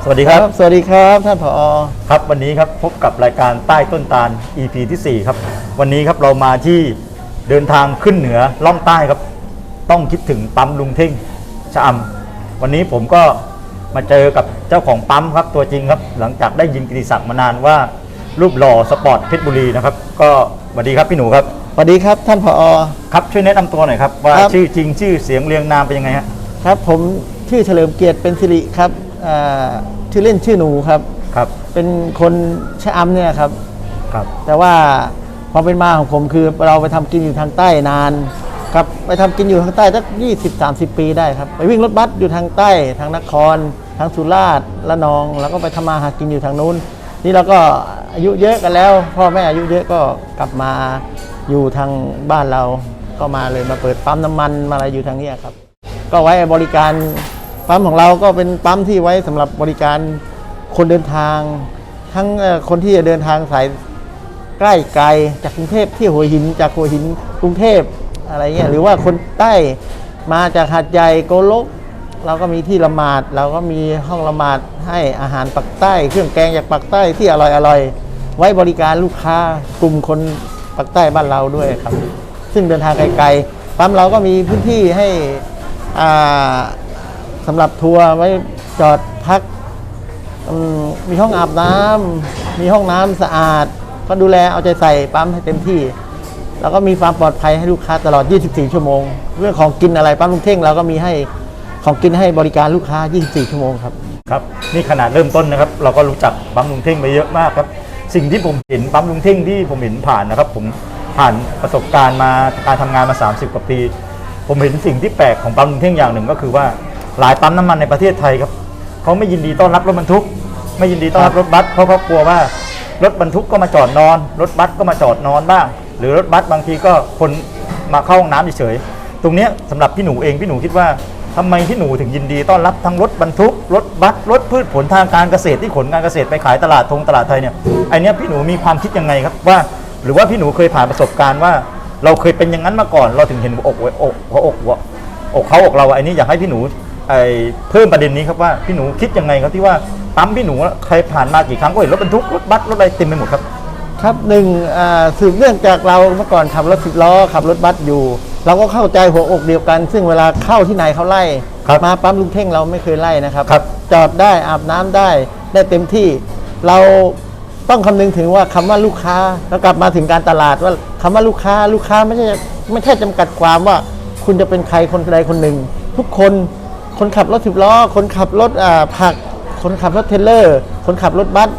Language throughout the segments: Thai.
ครับสวัสดีครับ สวัสดีครับท่านผอครับวันนี้ครับพบกับรายการใต้ต้นตาล EP ที่ 4 ครับ วันนี้ครับเรามาที่เดินทางขึ้นเหนือล่องใต้ครับ ต้องคิดถึงปั๊มลุงเท่งชะอำวันนี้ผมก็มาเจอกับเจ้าของปั๊มครับตัวจริงครับ หลังจากได้ยินกิติศักดิ์มานานว่า รูปหล่อสปอร์ตเพชรบุรีนะครับ ก็สวัสดีครับพี่หนูครับสวัสดีครับท่านผอครับช่วยแนะนำตัวหน่อยครับว่าครับชื่อจริงชื่อเสียงเรียงนามเป็นยังไงฮะครับผมชื่อเฉลิมเกียรติเป็นสิริครับอ่า ชื่อเล่นชื่อหนูครับ ครับเป็นคนชะอำเนี่ยครับ ครับ แต่ว่าความเป็นมาของผมคือเราไปทำกินอยู่ทางใต้นานครับไปทำกินอยู่ทางใต้สัก20 30ปีได้ครับ ไปวิ่งรถบัสอยู่ทางใต้ ทางนคร ทางสุราษฎร์ละนอง แล้วก็ไปทำมาหากินอยู่ทางนู้น นี่เราก็อายุเยอะกันแล้ว พ่อแม่อายุเยอะก็กลับมาอยู่ทางบ้านเราก็มาเลยมาเปิดปั๊มน้ำมันมาอะไรอยู่ทางเนี้ยครับ ก็ไว้บริการ ปั๊มของเราก็เป็นปั๊มที่ไว้สำหรับบริการคนเดินทาง ทั้งคนที่จะเดินทางสายใกล้ไกลจากกรุงเทพที่หัวหินจากหัวหินกรุงเทพอะไรเงี้ยหรือว่าคนใต้มาจากหาดใหญ่โกลก เราก็มีที่ละหมาด เราก็มีห้องละหมาดให้อาหารปักใต้ เครื่องแกงจากปักใต้ที่อร่อยอร่อยๆไว้บริการลูกค้ากลุ่มคนปักใต้บ้านเราด้วยครับ ซึ่งเดินทางไกลๆปั๊มเราก็มีพื้นที่ให้อ่า สำหรับทัวร์ไว้จอดพักมีห้องอาบน้ำมีห้องน้ำสะอาด ก็ดูแลเอาใจใส่ปั๊มให้เต็มที่ แล้วก็มีความปลอดภัยให้ลูกค้าตลอด 24 ชั่วโมง เรื่องของกินอะไรปั๊มลุงเท่งเราก็มีให้ของกินให้บริการลูกค้า 24 ชั่วโมงครับครับนี่ขนาดเริ่มต้นนะครับ เราก็รู้จักปั๊มลุงเท่งไปเยอะมากครับ สิ่งที่ผมเห็นปั๊มลุงเท่งที่ผมเห็นผ่านนะครับ ผมผ่านประสบการณ์มาการทำงานมา 30 กว่าปี ผมเห็นสิ่งที่แปลกของปั๊มลุงเท่งอย่างหนึ่งก็คือว่า หลายปั๊มน้ำมันในประเทศไทยครับเขาไม่ยินดีต้อนรับรถบรรทุก ไม่ยินดีต้อนรับรถบัสเพราะเขากลัวว่ารถบรรทุกก็มาจอดนอน รถบัสก็มาจอดนอนบ้าง หรือรถบัสบางทีก็คนมาเข้าห้องน้ำเฉยๆตรงเนี้ยสำหรับพี่หนูเองพี่หนูคิดว่าทำไมพี่หนูถึงยินดีต้อนรับทั้งรถบรรทุก รถบัสรถพืชผลทางการเกษตรที่ขนการเกษตรไปขายตลาดทงตลาดไทยเนี่ยไอเนี้ยพี่หนูมีความคิดยังไงครับว่า หรือว่าพี่หนูเคยผ่านประสบการณ์ว่า เราเคยเป็นอย่างนั้นมาก่อน เราถึงเห็นหัวอกหัวอกหัวอกหัวอกเขาอกเราไอ้นี่อยากให้พี่หนู ไอเพิ่มประเด็นนี้ครับว่าพี่หนูคิดยังไงครับที่ว่าปั๊มพี่หนูใครผ่านมากี่ครั้งก็เห็นรถบรรทุกรถบัสรถอะไรเต็มไปหมดครับ ครับหนึ่งอ่าสืบเรื่องจากเราเมื่อก่อนขับรถสิบล้อขับรถบัสอยู่ เราก็เข้าใจหัวอกเดียวกัน ซึ่งเวลาเข้าที่ไหนเขาไล่ครับมาปั๊มลุงเท่งเราไม่เคยไล่นะครับ ครับ จอดได้อาบน้ำได้ได้เต็มที่ เราต้องคำนึงถึงว่าคำว่าลูกค้าแล้วกลับมาถึงการตลาดว่าคำว่าลูกค้าลูกค้าไม่ใช่ไม่ใช่จำกัดความว่า คุณจะเป็นใครคนใดคนหนึ่ง ทุกคน คนขับรถสิบล้อ คนขับรถอ่าผัก คนขับรถเทรลเลอร์ คนขับรถบัส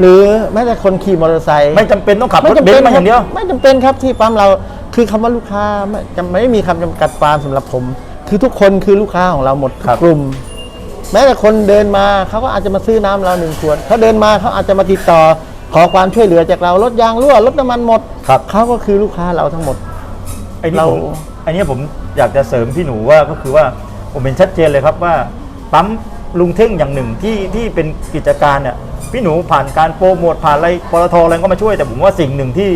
หรือแม้แต่คนขี่มอเตอร์ไซค์ไม่จำเป็นต้องขับรถไม่จำเบนเป็นซ์มาอย่างเดียว ไม่จำเป็นครับที่ปั๊มเราคือคำว่าลูกค้าไม่จะไม่มีคำจำกัดความสำหรับผม คือทุกคนคือลูกค้าของเราหมดทุครักบกลุ่ม แม้แต่คนเดินมาเขาก็อาจจะมาซื้อน้ำเราหนึ่งขวดเขาเดินมาเขาอาจจะมาติดต่อขอความช่วยเหลือจากเรารถยางรั่วรถน้ำมันหมดครับเขาก็คือลูกค้าเราทั้งหมดไอ้นี่เราผมไอ้นี่ผมอยากจะเสริมพี่หนูว่าก็คือว่า ผมเห็นชัดเจนเลยครับว่าปั๊มลุงเท่งอย่างหนึ่งที่ที่เป็นกิจการเนี่ยพี่หนูผ่านการโปรโมทผ่านอะไรปตทอะไรก็มาช่วยแต่ผมว่าสิ่งหนึ่งที่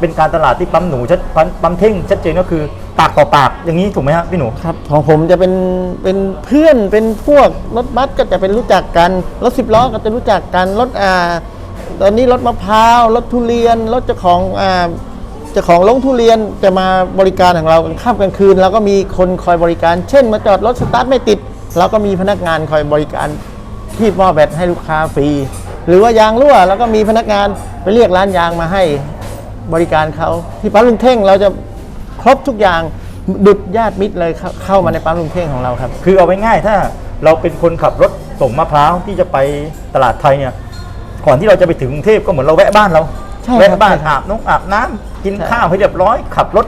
เป็นการตลาดที่ปั๊มหนูชัดปั๊มเท่งชัดเจนก็คือปากต่อปากอย่างนี้ถูกไหมฮะพี่หนูครับของผมจะเป็นเป็นเพื่อนเป็นพวกรถบัสก็จะเป็นรู้จักกันรถสิบล้อก็จะรู้จักกันรถอ่าตอนนี้รถมะพร้าวรถทุเรียนรถเจ้าของอ่า เจ้าของลงทุเรียนจะมาบริการของเรากลางค่ำกลางคืนเราก็มีคนคอยบริการ เช่น มาจอดรถสตาร์ทไม่ติดเราก็มีพนักงานคอยบริการที่หม้อแบตให้ลูกค้าฟรี หรือว่ายางรั่วเราก็มีพนักงานไปเรียกร้านยางมาให้บริการเขาที่ปั๊มลุงเท่งเราจะครบทุกอย่างดุดญาติมิตรเลยเข้าเข้ามาในปั๊มลุงเท่งของเราครับ คือเอาไว้ง่ายถ้าเราเป็นคนขับรถส่งมะพร้าวที่จะไปตลาดไทยเนี่ยก่อนที่เราจะไปถึงกรุงเทพก็เหมือนเราแวะบ้านเรา รับแวะบ้านใช่ครับอาบน้องอาบน้ำกินใช่ข้าวให้เรียบร้อย ขับรถ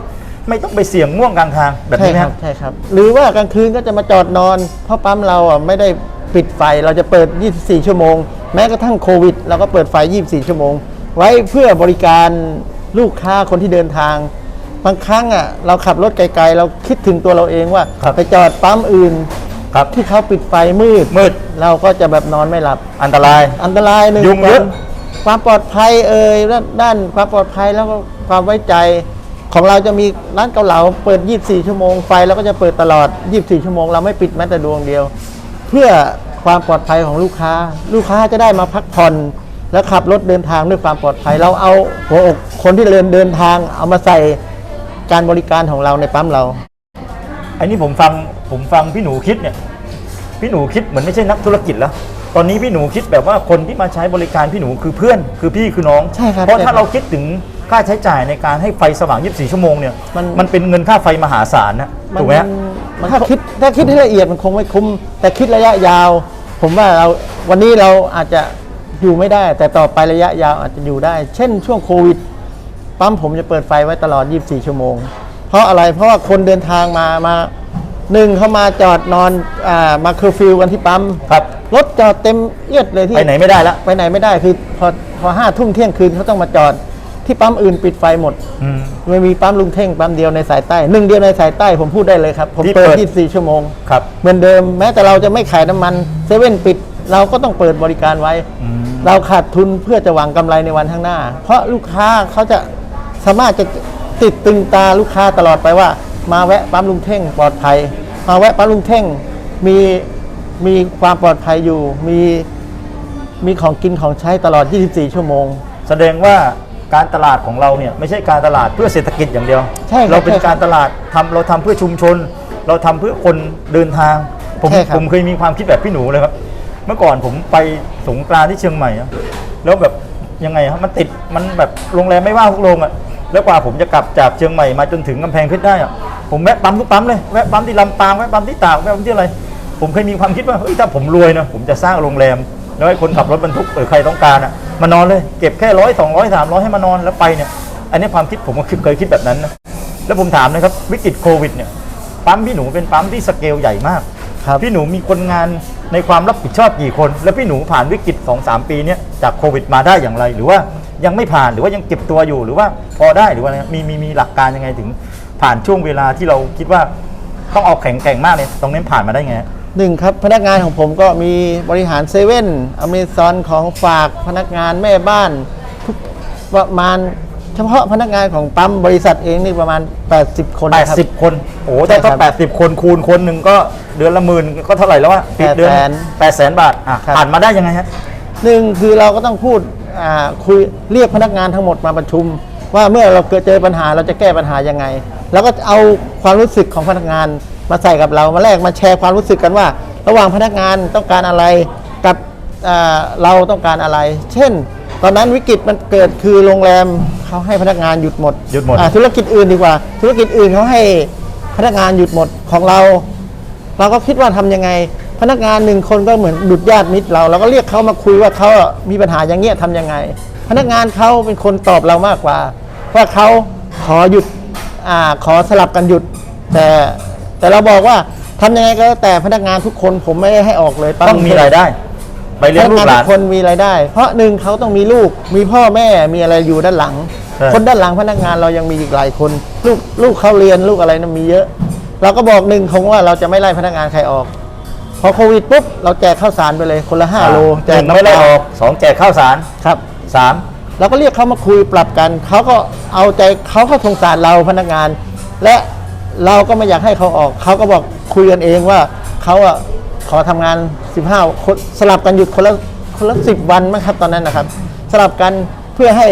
ไม่ต้องไปเสี่ยงง่วงกลางทางแบบใช่นี้ไหมคครัรับบใช่ครับ หรือว่ากลางคืนก็จะมาจอดนอน เพราะปั๊มเราอะไม่ได้ปิดไฟเราจะเปิด 24 ชั่วโมง แม้กระทั่งโควิดเราก็เปิดไฟ 24 ชั่วโมง ไว้เพื่อบริการลูกค้าคนที่เดินทางบางครั้งอะเราขับรถไกลๆ เราคิดถึงตัวเราเองว่าครับไปจอดปั๊มอื่นครับที่เขาปิดไฟมืดมืด เราก็จะแบบนอนไม่หลับ อันตราย อันตรายหนึ่งยุงเยอะ ความปลอดภัยเอ่ยด้านความปลอดภัยแล้วก็ความไว้ใจของเราจะมีร้านเกาเหลาเปิด 24 ชั่วโมงไฟเราก็จะเปิดตลอด 24 ชั่วโมง เราไม่ปิดแม้แต่ดวงเดียว เพื่อความปลอดภัยของลูกค้า ลูกค้าจะได้มาพักผ่อนและขับรถเดินทางด้วยความปลอดภัย เราเอาหัวอกคนที่เดินเดินทางเอามาใส่การบริการของเราในปั๊มเรา อันนี้ผมฟังผมฟังพี่หนูคิดเนี่ย พี่หนูคิดเหมือนไม่ใช่นักธุรกิจแล้ว ตอนนี้พี่หนูคิดแบบว่าคนที่มาใช้บริการพี่หนูคือเพื่อนคือพี่คือน้อง ใช่ครับเพราะใช่ถ้าครับเราคิดถึงค่าใช้จ่ายในการให้ไฟสว่าง 24 ชั่วโมงเนี่ยมันมันเป็นเงินค่าไฟมหาศาลนะถูกไหมฮะ มันถ้าคิดถ้าคิดให้ละเอียดมันคงไม่คุ้ม แต่คิดระยะยาว ผมว่าเราวันนี้เราอาจจะอยู่ไม่ได้ แต่ต่อไประยะยาวอาจจะอยู่ได้ เช่นช่วงโควิดปั๊มผมจะเปิดไฟไว้ตลอด 24 ชั่วโมง เพราะอะไรเพราะว่าคนเดินทางมามา หนึ่งเขามาจอดนอนอามาเคอร์ฟิวกันที่ปั๊มครับ รถจอดเต็มเอียดเลยที่ไปไหนไม่ได้ละไปไหนไม่ได้คือพอพอห้าทุ่มเที่ยงคืนเขาต้องมาจอดที่ปั๊มอื่นปิดไฟหมดอืม ไม่มีปั๊มลุงเท่งปั๊มเดียวในสายใต้หนึ่งเดียวในสายใต้ผมพูดได้เลยครับ ผมที่เปิด เปิด 24 ชั่วโมง ครับ เหมือนเดิมแม้แต่เราจะไม่ขายน้ำมันเซเว่นปิด เราก็ต้องเปิดบริการไว้ อืม เราขาดทุนเพื่อจะหวังกำไรในวันข้างหน้า เพราะลูกค้าเขาจะสามารถจะติดตึงตาลูกค้าตลอดไปว่า มาแวะปั๊มลุงเท่งปลอดภัย มาแวะปั๊มลุงเท่งมีมีความปลอดภัยอยู่ มีมีของกินของใช้ตลอด 24 ชั่วโมง แสดงว่าการตลาดของเราเนี่ยไม่ใช่การตลาดเพื่อเศรษฐกิจอย่างเดียว ใช่ครับเราเป็นใช่ครับการตลาดทำเราทำเพื่อชุมชน เราทำเพื่อคนเดินทาง ผมใช่ครับ ผมเคยมีความคิดแบบพี่หนูเลยครับ เมื่อก่อนผมไปสงกรานต์ที่เชียงใหม่อะแล้วแบบยังไงครับมันติดมันแบบโรงแรมไม่ว่างทุกโรงอะ แล้วกว่าผมจะกลับจากเชียงใหม่มาจนถึงกำแพงเพชรได้อะผมแวะปั๊มทุกปั๊มเลยแวะปั๊มที่ลำปางแวะปั๊มที่ตากแวะปั๊มที่อะไร ผมเคยมีความคิดว่าเฮ้ยถ้าผมรวยนะผมจะสร้างโรงแรม แล้วให้คนขับรถบรรทุกหรือใครต้องการอะมานอนเลยเก็บแค่ร้อยสองร้อยสามร้อยให้มานอนแล้วไปเนี่ยอันนี้ความคิดผมก็เคยคิดแบบนั้นนะแล้วผมถามนะครับวิกฤตโควิดเนี่ยปั๊มพี่หนูเป็นปั๊มที่สเกลใหญ่มากครับพี่หนูมีคนงานในความรับผิดชอบกี่คน แล้วพี่หนูผ่านวิกฤต2อสปีเนี้ยจากโควิดมาได้อย่างไรหรือว่า ยังไม่ผ่านหรือว่ายังเก็บตัวอยู่หรือว่าพอได้หรือว่าอะไรมีมีมีหลักการยังไงถึง ผ่านช่วงเวลาที่เราคิดว่าต้องเอาแข็งแกร่งมากเนี่ยตรงนี้ผ่านมาได้ไงฮะ หนึ่งครับพนักงานของผมก็มีบริหารเซเว่นอเมซอนของฝากพนักงานแม่บ้านทุกประมาณเฉพาะพนักงานของปั๊มบริษัทเองนี่ประมาณ 80 คนแปดนะครับสิบคน โอ้โหใช่ถ้าครัถ้าบแปดสิบคนคูณคนหนึ่งก็เดือนละหมื่นก็เท่าไหร่แล้วอะปีเดือนแปดแสนแปดแสนบาทอะครับ ผ่านมาได้ยังไงฮะ หนึ่งคือเราก็ต้องพูดอ่า คุยเรียกพนักงานทั้งหมดมาประชุม ว่าเมื่อเราเกิดเจอปัญหาเราจะแก้ปัญหายังไง แล้วก็เอาความรู้สึกของพนักงานมาใส่กับเรามาแลกมาแชร์ความรู้สึกกันว่า ระหว่างพนักงานต้องการอะไรกับอ่าเราต้องการอะไร เช่น ตอนนั้นวิกฤตมันเกิดคือโรงแรมเขาให้พนักงานหยุดหมดหยุดหมดอ่าธุรกิจอื่นดีกว่า ธุรกิจอื่นเขาให้พนักงานหยุดหมดของเรา เราก็คิดว่าทำยังไง พนักงานหนึ่งคนก็เหมือนดุดญาติมิตรเรา เราก็เรียกเขามาคุยว่าเขาอะมีปัญหาอย่างเงี้ยทำยังไง พนักงานเขาเป็นคนตอบเรามากกว่า ว่าเขาขอหยุดอ่าขอสลับกันหยุด แต่แต่เราบอกว่าทำยังไงก็แล้วแต่พนักงานทุกคนผมไม่ได้ให้ออกเลยปั๊ต้องมีรายได้ ไปเลี้ยงลูกหลานพกงทุกคนมีรายได้ เพราะหนึ่งเขาต้องมีลูก มีพ่อแม่มีอะไรอยู่ด้านหลัง ใช่ คนด้านหลังพนักงานเรายังมีอีกหลายคน ลูกลูกเขาเรียนลูกอะไรนั้นมีเยอะ เราก็บอกหนึ่งคงว่าเราจะไม่ไล่พนักงานใครออก พอโควิดปุ๊บเราแจกข้าวสารไปเลยคนละห้าโลหแจกนึ่งไม่ได้ออกสองแจกข้าวสารครับสามเราก็เรียกเขามาคุยปรับกันเขาก็เอาใจเขาก็สงสารเราพนักงาน และเราก็ไม่อยากให้เขาออกเขาก็บอกคุยกันเองว่าเขาอะขอทำงาน 15คนสลับกันหยุดคนละคนละสิบวันมั้งครับตอนนั้นนะครับ สลับกันเพื่อให้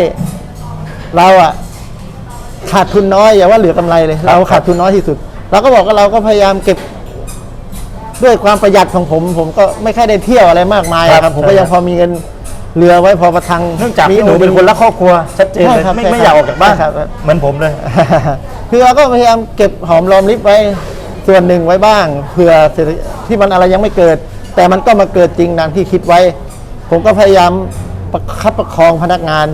เราอะขาดทุนน้อยอย่าว่าเหลือกำไรเลย เราขาดทุนน้อยที่สุดเราก็บอกว่าเราก็พยายามเก็บ ด้วยความประหยัดของผม ผมก็ไม่ค่อยได้เที่ยวอะไรมากมายอะครับ ผมก็ยังพอมีเงินเหลือไว้พอประทังเนื่องจากพี่หนูเป็นคนรักครอบครัวชัดเจนเลยใช่ครับไม่ใช่ไม่ครับอยากออกจากบ้านใช่ครับเหมือนผมเลยคือเราก็พยายามเก็บหอมรอมริบไว้ส่วนหนึ่งไว้บ้างเผื่อเศรษฐที่มันอะไรยังไม่เกิด แต่มันก็มาเกิดจริงดังที่คิดไว้ ผมก็พยายามประคับประคองพนักงาน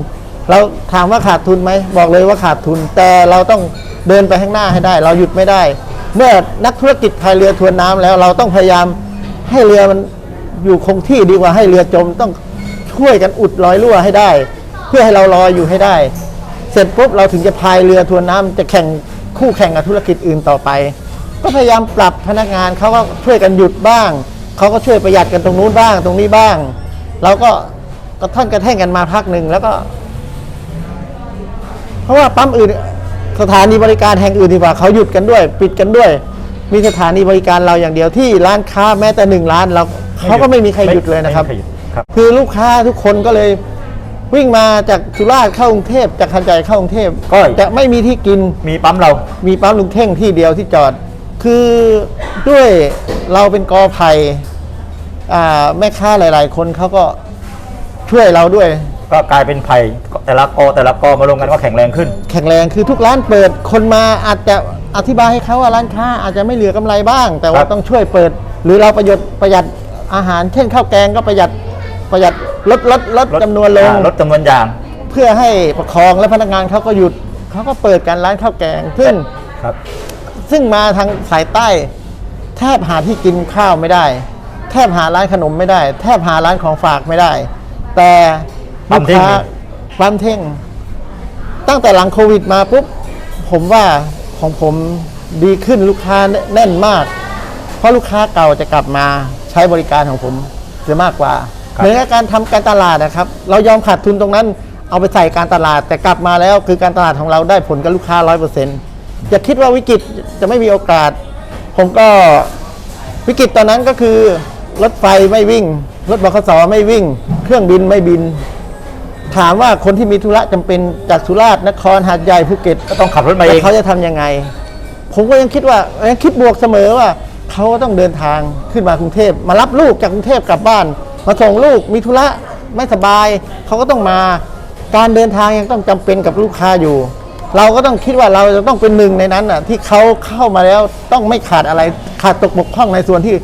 เราถามว่าขาดทุนไหมบอกเลยว่าขาดทุน แต่เราต้องเดินไปข้างหน้าให้ได้ เราหยุดไม่ได้ เมื่อนักธุรกิจพายเรือทวนน้ำแล้ว เราต้องพยายามให้เรือมันอยู่คงที่ดีกว่าให้เรือจมต้องช่วยกันอุดรอยรั่วให้ได้ เพื่อให้เราลอยอยู่ให้ได้ เสร็จปุ๊บเราถึงจะพายเรือทวนน้ำจะแข่งคู่แข่งกับธุรกิจอื่นต่อไป ก็พยายามปรับพนักงานเขาก็ช่วยกันหยุดบ้างเขาก็ช่วยประหยัดกันตรงนู้นบ้าง ตรงนี้บ้าง เราก็กระท่อนกระแท่งกันมาพักหนึ่งแล้วก็ เพราะว่าปั๊มอื่น สถานีบริการแห่งอื่นดีกว่าเขาหยุดกันด้วย ปิดกันด้วย มีสถานีบริการเราอย่างเดียวที่ร้านค้าแม้แต่หนึ่งร้านเราเขาก็ไม่มีใครหยุดเลยนะครับ ไม่มีใหยุดครับ คือลูกค้าทุกคนก็เลยวิ่งมาจากสุราษฎร์เข้ากรุงเทพจากคันใจเข้ากรุงเทพก็ จะไม่มีที่กิน มีปั๊มเรา มีปั๊มลุงเท่งที่เดียวที่จอด คือด้วยเราเป็นกอไผ่อ่าแม่ค้าหลาย ๆ คนเขาก็ช่วยเราด้วย ก็กลายเป็นไผ่แต่ละกอแต่ละกอมาลงกันก็แข็งแรงขึ้น แข็งแรงคือทุกร้านเปิดคนมาอาจจะอธิบายให้เขาว่าร้านค้าอาจจะไม่เหลือกำไรบ้าง แต่คว่ารับ ต้องช่วยเปิด หรือเราประหยัดประหยัดอาหาร เช่นข้าวแกงก็ประหยัดประหยัดลดลดลดจำนวนลง อ่าลดจำนวนอย่าง เพื่อให้ประคองและพนักงานเขาก็หยุดเขาก็เปิดกันร้านข้าวแกง ซึ่งครับ ซึ่งมาทางสายใต้ แทบหาที่กินข้าวไม่ได้ แทบหาร้านขนมไม่ได้ แทบหาร้านของฝากไม่ได้ แต่ปั๊ ลูมกเท่งค้าปั๊มเท่ง ตั้งแต่หลังโควิดมาปุ๊บผมว่าของผมดีขึ้นลูกค้าแน่นมาก เพราะลูกค้าเก่าจะกลับมาใช้บริการของผมจะมากกว่าครับเหมือนกับการทำการตลาดนะครับ เรายอมขาดทุนตรงนั้น เอาไปใส่การตลาดแต่กลับมาแล้วคือการตลาดของเราได้ผลกับลูกค้าร้อยเปอร์เซ็นต์อย่าคิดว่าวิกฤตจะไม่มีโอกาส ผมก็วิกฤตตอนนั้นก็คือ รถไฟไม่วิ่ง รถบขสไม่วิ่ง เครื่องบินไม่บิน ถามว่าคนที่มีธุระจำเป็นจากสุราษฎร์นครหาดใหญ่ภูเก็ตก็ต้องขับรถมาเอแล้วง เขาจะทำยังไง ผมก็ยังคิดว่ายังคิดบวกเสมอว่าเขาก็ต้องเดินทางขึ้นมากรุงเทพมารับลูกจากกรุงเทพกลับบ้าน มาส่งลูกมีธุระไม่สบาย เขาก็ต้องมาการเดินทางยังต้องจำเป็นกับลูกค้าอยู่ เราก็ต้องคิดว่าเราจะต้องเป็นหนึ่งในนั้นอะที่เขาเข้ามาแล้วต้องไม่ขาดอะไรขาดตกบกพร่องในส่วนที่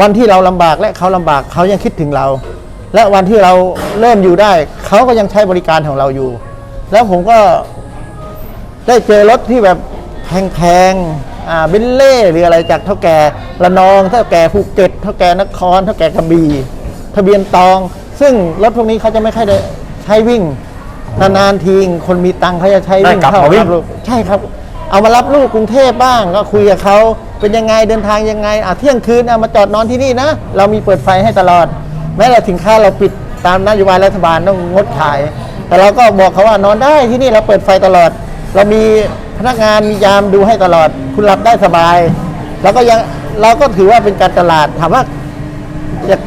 วันที่เราลำบากและเขาลำบากเขายังคิดถึงเรา และวันที่เราเริ่มอยู่ได้ เขาก็ยังใช้บริการของเราอยู่ แล้วผมก็ได้เจอรถที่แบบแพงๆอ่าเบนเล่หรืออะไรจากเท่าแก่ระนองเท่าแก่ภูเก็ตเท่าแก่นครเท่าแก่กระบี่ทะเบียนตอง ซึ่งรถพวกนี้เขาจะไม่ค่อยได้ใช้วิ่งนานๆทีคนมีตังค์เขาจะใช้วิ่งได้กลับเข้ามาวิ่ง รับลูกใช่ครับ เอามารับลูกกรุงเทพบ้างก็คุยกับเขาเป็นยังไงเดินทางยังไงอะเที่ยงคืนเอามาจอดนอนที่นี่นะ เรามีเปิดไฟให้ตลอด แม้แต่สินค้าเราปิดตามนโยบายรัฐบาลต้องงดขาย แต่เราก็บอกเขาว่านอนได้ที่นี่เราเปิดไฟตลอด เรามีพนักงานมียามดูให้ตลอด คุณหลับได้สบาย แล้วก็ยังเราก็ถือว่าเป็นการตลาดถามว่าอยาก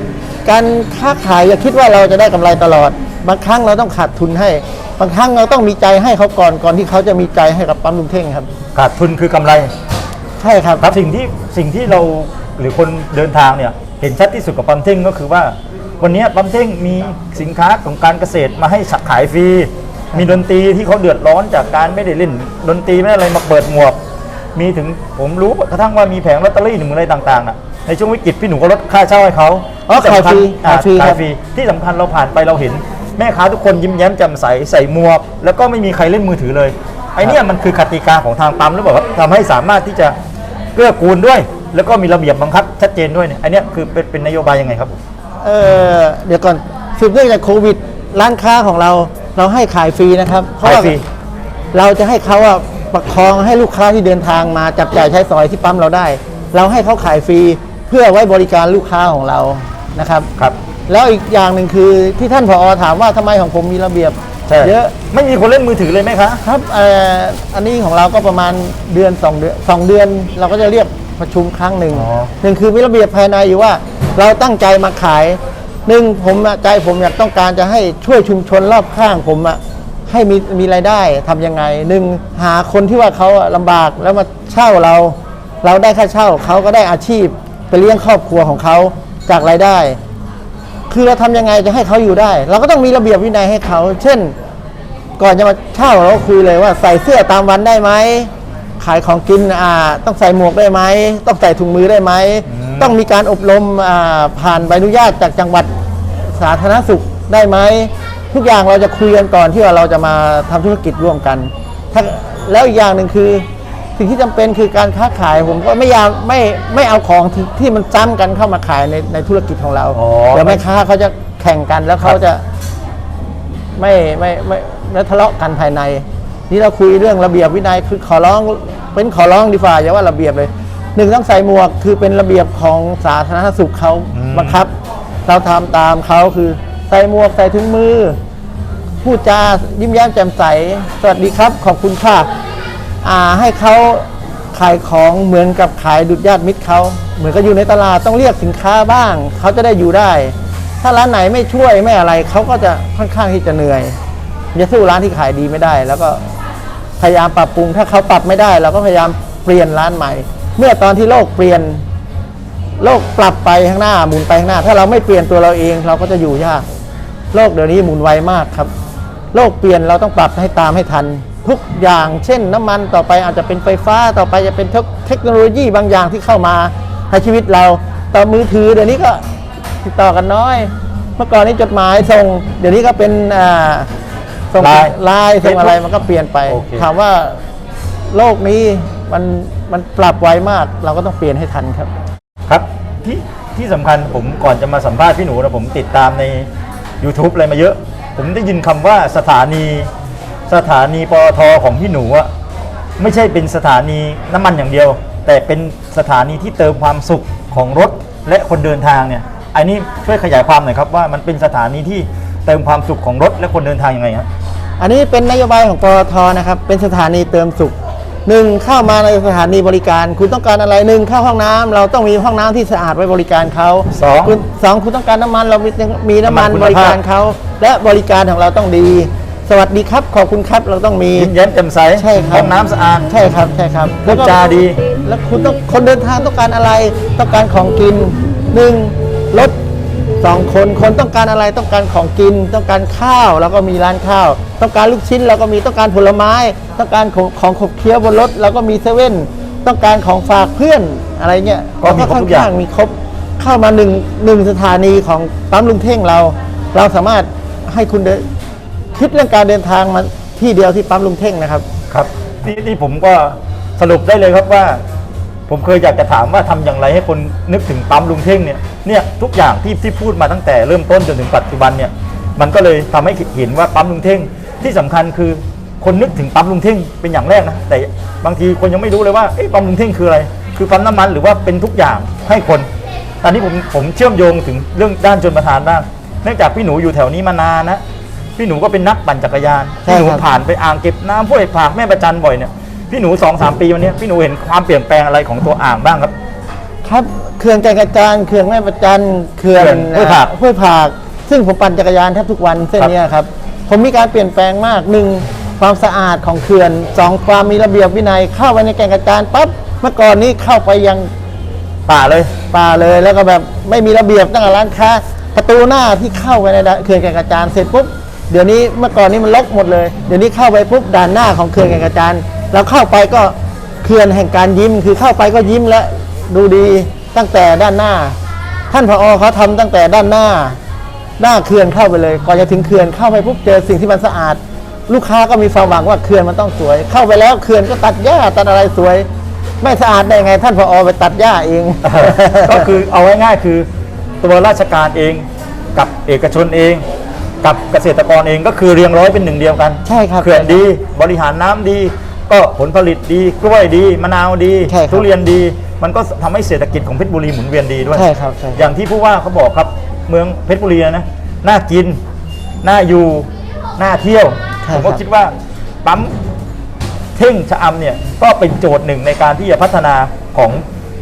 การค้าขายอย่าคิดว่าเราจะได้กำไรตลอด บางครั้งเราต้องขาดทุนให้ บางครั้งเราต้องมีใจให้เขาก่อนก่อนที่เขาจะมีใจให้กับปั๊มลุงเท่งครับ ขาดทุนคือกำไร ใช่ครับครับสิ่งที่สิ่งที่เราหรือคนเดินทางเนี่ยเห็นชัดที่สุดกับปั๊มเท่งก็คือว่า วันนี้ปั๊มเท่งมีสินค้าของการเกษตรมาให้ขายฟรี มีดนตรีที่เขาเดือดร้อนจากการไม่ได้เล่น ดนตรีไม่ได้อะไรมาเปิดหมวก มีถึงผมรู้กระทั่งว่ามีแผงลอตเตอรี่หนึ่งอะไรต่างๆน่ะในช่วงวิกฤตพี่หนูก็ลดค่าเช่าให้เขาอ๋อที่สำคัญขายฟรีอ่าขายฟรีขายครับฟรีที่สำคัญเราผ่านไปเราเห็น แม่ค้าทุกคนยิ้มแย้มแจ่มใสใส่หมวก แล้วก็ไม่มีใครเล่นมือถือเลยไอเนี่ยมันคือกติกาของทางปั๊มหรือเปล่าครับทำให้สามารถที่จะเกื้อกูลด้วย แล้วก็มีระเบียบบังคับชัดเจนด้วยเนี่ยอันเนี้ยคือเป็นเป็นนโยบายยังไงครับ เออเดี๋ยวก่อนสืบเนื่องจากโควิด ร้านค้าของเราเราให้ขายฟรีนะครับเพราะว่าขายฟรี เราจะให้เขาอะประคองให้ลูกค้าที่เดินทางมาจับจ่ายใช้สอยที่ปั๊มเราได้ เราให้เขาขายฟรีเพื่อไว้บริการลูกค้าของเรานะครับ ครับ แล้วอีกอย่างหนึ่งคือที่ท่านผอถามว่าทำไมของผมมีระเบียบใช่เยอะไม่มีคนเล่นมือถือเลยไหมคะ ครับเอ่ออันนี้ของเราก็ประมาณเดือนสองเดือนสองเดือน เราก็จะเรียกประชุมครั้งหนึ่งอ๋อ หนึ่งคือมีระเบียบภายในอยู่ว่า เราตั้งใจมาขายหนึ่งผมใจผมอยากต้องการจะให้ช่วยชุมชนรอบข้างผมอะให้มีมีรายได้ทำยังไงหนึ่งหาคนที่ว่าเขาอะลำบากแล้วมาเช่าเรา เราได้ค่าเช่าเขาก็ได้อาชีพไปเลี้ยงครอบครัวของเขาจากรายได้ คือเราทำยังไงจะให้เขาอยู่ได้ เราก็ต้องมีระเบียบวินัยให้เขา เช่น ก่อนจะมาเช่าเราคุยเลยว่าใส่เสื้อตามวันได้ไหมขายของกินอ่าต้องใส่หมวกได้ไหมต้องใส่ถุงมือได้ไหม ต้องมีการอบรมอ่าผ่านใบอนุญาตจากจังหวัดสาธารณสุขได้ไหมทุกอย่างเราจะคุยกันก่อนที่ว่าเราจะมาทำธุรกิจร่วมกันถ้าแล้วอีกอย่างหนึ่งคือสิ่งที่จำเป็นคือการค้าขายผมก็ไม่อยากไม่ไม่เอาของที่ที่มันซ้ำกันเข้ามาขายในในธุรกิจของเราอ๋อเดี๋ยวแม่ค้าเขาจะแข่งกันแล้วเขาจะไม่ไม่ไม่ไม่ทะเลาะกันภายใน นี่เราคุยเรื่องระเบียบวินัยคือขอร้องเป็นขอร้องดีฝ่าอย่าว่าระเบียบเลย หนึ่งต้องใส่หมวกคือเป็นระเบียบของสาธารณสุขเขาอืม บังคับ เราทำตามเขาคือใส่หมวกใส่ถุงมือ พูดจายิ้มแย้มแจ่มใส สวัสดีครับ ขอบคุณค่ะอ่าให้เขาขายของเหมือนกับขายดุจญาติมิตรเขาเหมือนกับอยู่ในตลาดต้องเรียกสินค้าบ้าง เขาจะได้อยู่ได้ ถ้าร้านไหนไม่ช่วยไม่อะไรเขาก็จะค่อนข้างที่จะเหนื่อยจะสู้ร้านที่ขายดีไม่ได้ แล้วก็พยายามปรับปรุงถ้าเขาปรับไม่ได้ เราก็พยายามเปลี่ยนร้านใหม่ เมื่อตอนที่โลกเปลี่ยนโลกปรับไปข้างหน้าหมุนไปข้างหน้า ถ้าเราไม่เปลี่ยนตัวเราเองเราก็จะอยู่ยาก โลกเดี๋ยวนี้หมุนไวมากครับ โลกเปลี่ยนเราต้องปรับให้ตามให้ทัน ทุกอย่างเช่น น้ำมันต่อไปอาจจะเป็นไฟฟ้าต่อไปจะเป็นเทคโนโลยีบางอย่างที่เข้ามาในชีวิตเราต่อมือถือเดี๋ยวนี้ก็ติดต่อกันน้อย เมื่อก่อนนี้จดหมายส่ง เดี๋ยวนี้ก็เป็นอ่าส่งไลน์ไลน์ส่งอะไร Facebook มันก็เปลี่ยนไปโอเคถามว่าโลกนี้ มันมันปรับไวมาก เราก็ต้องเปลี่ยนให้ทันครับ ครับที่ที่สำคัญผมก่อนจะมาสัมภาษณ์พี่หนูนะผมติดตามใน YouTube อะไรมาเยอะ ผมได้ยินคำว่าสถานีสถานีปตทของพี่หนูอะไม่ใช่เป็นสถานีน้ำมันอย่างเดียว แต่เป็นสถานีที่เติมความสุขของรถและคนเดินทางเนี่ยอันนี้ช่วยขยายความหน่อยครับว่ามันเป็นสถานีที่เติมความสุขของรถและคนเดินทางยังไงครับอันนี้เป็นนโยบายของปตทนะครับ เป็นสถานีเติมสุข หนึ่งเข้ามาในสถานีบริการ คุณต้องการอะไรหนึ่งเข้าห้องน้ำเราต้องมีห้องน้ำที่สะอาดไว้บริการเขาสองคุณสองคุณต้องการน้ำมันเรามีมีน้ำมันน้ำมันคุณบริการภาพเขาและบริการของเราต้องดี สวัสดีครับขอบคุณครับเราต้องมียิ้มแย้มแจ่มใสใช่ครับห้องน้ำสะอาดใช่ครับใช่ครับพูดจาดี แล้วคุณต้องคนเดินทางต้องการอะไร ต้องการของกินหนึ่งรถ สองคนคนต้องการอะไรต้องการของกิน ต้องการข้าวแล้วก็มีร้านข้าว ต้องการลูกชิ้นเราก็มีต้องการผลไม้ ต้องการของของขบเคี้ยวบนรถเราก็มีเซเว่นต้องการของฝากเพื่อนอะไรเงี้ยก็มีครบทุกอย่างค่นข้มีครบเข้ามาหนึ่งหนึ่งสถานีของปั๊มลุงเท่งเรา เราสามารถให้คุณเดินคิดเรื่องการเดินทางมาที่เดียวที่ปั๊มลุงเท่งนะครับครับที่ที่ผมก็สรุปได้เลยครับว่า ผมเคยอยากจะถามว่าทำอย่างไรให้คนนึกถึงปั๊มลุงเท่งเนี่ยเนี่ยทุกอย่างที่ที่พูดมาตั้งแต่เริ่มต้นจนถึงปัจจุบันเนี่ยมันก็เลยทำให้เห็นว่าปั๊มลุงเท่งที่สำคัญคือคนนึกถึงปั๊มลุงเท่งเป็นอย่างแรกนะแต่บางทีคนยังไม่รู้เลยว่าเอ๊ะปั๊มลุงเท่งคืออะไร คือปั๊มน้ำมันหรือว่าเป็นทุกอย่างให้คน ตอนนี้ผมผมเชื่อมโยงถึงเรื่องด้านชนประทานบ้างเนื่องจากพี่หนูอยู่แถวนี้มานานนะพี่หนูก็เป็นนักปั่นจักรยานใช่พี่หนูครับผ่านไปอ่างเก็บน้ำห้วยผากแม่ประจันบ่อยเนี่ย พี่หนูสองสามปีวันเนี้ยพี่หนูเห็นความเปลี่ยนแปลงอะไรของตัวอ่างบ้างครับ ครับเขื่อนแก่งกระจานเขื่อนแม่ประจันเขื่อนเขื่อนห้วยผากห้วยผาก ซึ่งผมปั่นจักรยานแทบทุกวันเส้นเนี้ยครับ ผมมีการเปลี่ยนแปลงมากหนึ่งความสะอาดของเขื่อนสองความมีระเบียบวินัยเข้าไปในแก่งกระจานปั๊บเมื่อก่อนนี้เข้าไปยังป่าเลยป่าเลยแล้วก็แบบไม่มีระเบียบตั้งแต่ร้านค้าประตูหน้าที่เข้าไปในเขื่อนแก่งกระจานเสร็จปุ๊บเดี๋ยวนี้เมื่อก่อนนี้มันลกหมดเลย เดี๋ยวนี้เข้าไปปุ๊บด่านหน้าของเขื่อนแก่งกระจาน เราเข้าไปก็เขื่อนแห่งการยิ้ม คือเข้าไปก็ยิ้มและดูดีตั้งแต่ด้านหน้า ท่านผอเขาทำตั้งแต่ด้านหน้า หน้าเขื่อนเข้าไปเลย ก่อนจะถึงเขื่อนเข้าไปปุ๊บเจอสิ่งที่มันสะอาด ลูกค้าก็มีความหวังว่าเขื่อนมันต้องสวย เข้าไปแล้วเขื่อนก็ตัดหญ้าตัดอะไรสวย ไม่สะอาดได้ไง ท่านผอไปตัดหญ้าเอง ก็คือเอาง่ายๆคือตัวราชการเองกับเอกชนเอง กับเกษตรกรเองก็คือเรียงร้อยเป็นหนึ่งเดียวกันใช่ครับ เขื่อนดีบริหารน้ำดี ก็ผลผลิตดีกล้วยดีมะนาวดีใช่ครับทุเรียนดี มันก็ทำให้เศรษฐกิจของเพชรบุรีหมุนเวียนดีด้วยใช่ครับใช่อย่างที่ผู้ว่าเขาบอกครับเมืองเพชรบุรีนะน่ากินน่าอยู่น่าเที่ยวใช่ผมครัก็บคิดว่าปั๊มเท่งชะอำเนี่ยก็เป็นโจทย์หนึ่งในการที่จะพัฒนาของ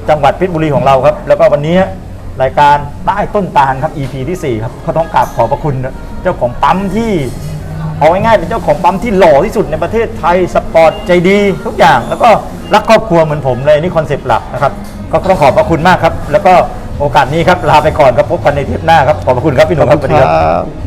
จังหวัดเพชรบุรีของเราครับ แล้วก็วันนี้รายการใต้ต้นตาลครับ EP ที่4ครับก็ต้องกราบขอบพระคุณนะเจ้าของปั๊มที่ เอาง่ายๆเป็นเจ้าของปั๊มที่หล่อที่สุดในประเทศไทยสปอร์ตใจดีทุกอย่าง แล้วก็รักครอบครัวเหมือนผมเลยนี่คอนเซปต์หลักนะครับก็ต้องขอบพระคุณมากครับ แล้วก็โอกาสนี้ครับลาไปก่อนครับพบกันในเทปหน้าครับขอบพระคุณครับพี่หนุ่มครับสวัสดีครับครับ